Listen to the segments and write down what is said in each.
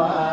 Mama.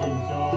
เป็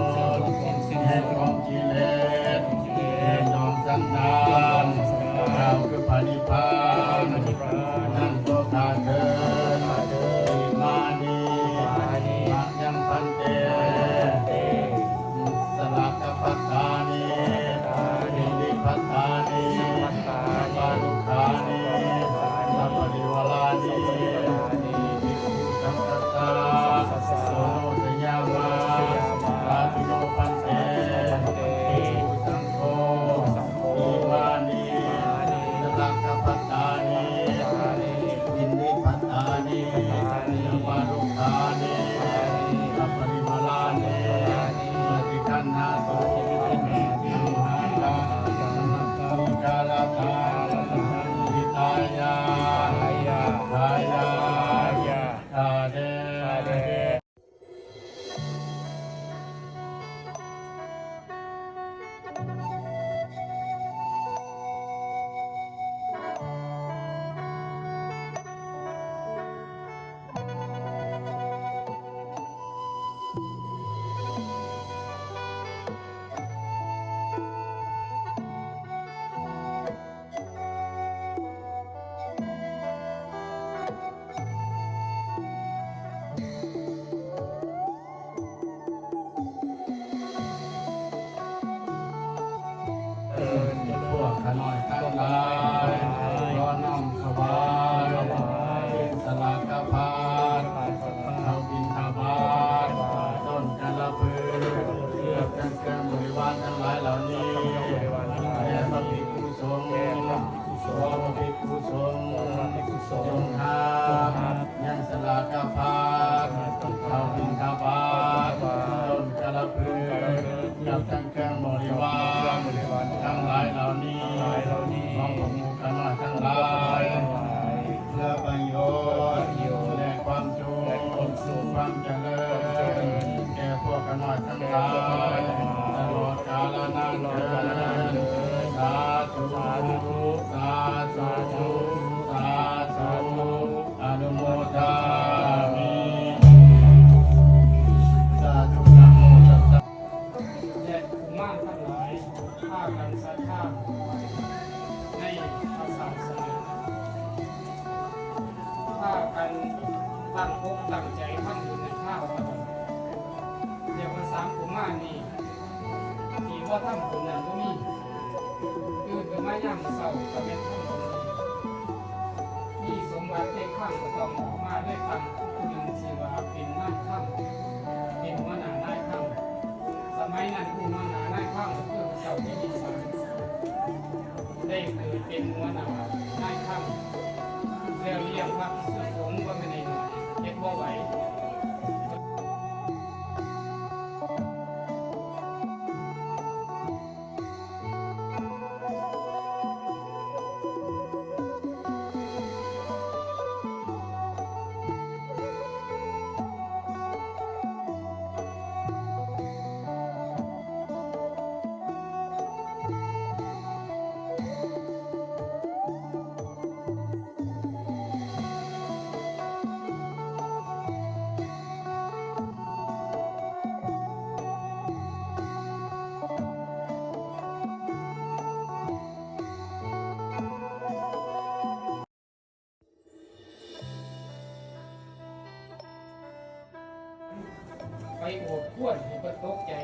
ไปโอดขวนให้เพิ่นตกใจ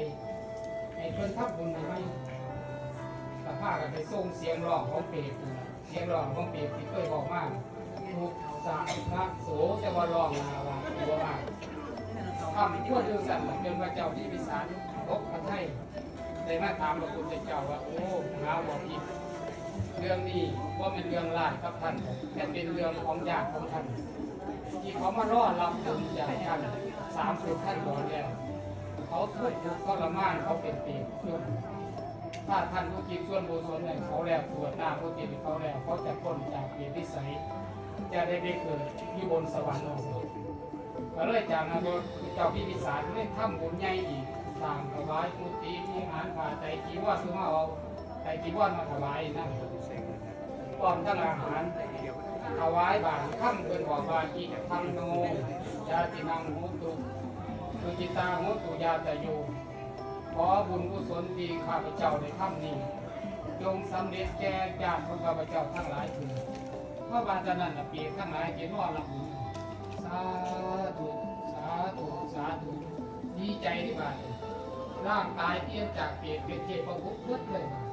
ให้เพิ่นทับบุญให้ไหมสภาพกันไปส่งเสียงร้องของเปรตนั่นล่ะเสียงร้องของเปรตที่เคยบอกมาทุกสะนักโสแต่ว่าร้องนาว่าตัวมากคำพูดดูสั่นล่ะเป็นพระเจ้าที่พิสารตกพระไทยได้มาถามพระพุทธเจ้าว่าโอ้หาบอกผิดเรื่องนี้ว่าเป็นเรื่องร้ายกับท่านแค่เป็นเรื่องของญาติของท่านที่เขามาล่อรับบุญจากท่าน สามสิบท่านก่อนแล้วเขาทุกข์ทรมานเขาเป็นเปรตยนถ้าท่านผู้กินส่วนบุญส่วนหนึ่งเขาแล้วตรวหน้าผู้กินเขาแล้วเขาจะพ้นจากเปรตวิสัย จะได้ไปเกิดที่บนสวรรค์องค์ก็เลยจากนั้นเจ้าพี่พิสารเลยทำบุญใหญ่อีกสางถวายกุฏิมีอาหารผ่าใจจีว่าคือมาเอาใจจีว่ามาถวายนะพร้อมทั้งอาหารถวายบาตรค่ำเกินบอกว่าอิทังโน ตินังมุตุสุจิตามุตุยาตโย ขอบุญกุศลที่ข้าพเจ้าในค่ำนี้จงสำเร็จแก่ญาติของข้าพเจ้าทั้งหลายถึงเพระบาดนั้นน่ะเปียทั้งหลายเกินว่าหลับหูสาธุสาธุสาธุดีใจที่บาดร่างกายเปลี่ยนจากเปียกเป็นเทพบุตรเลยบาด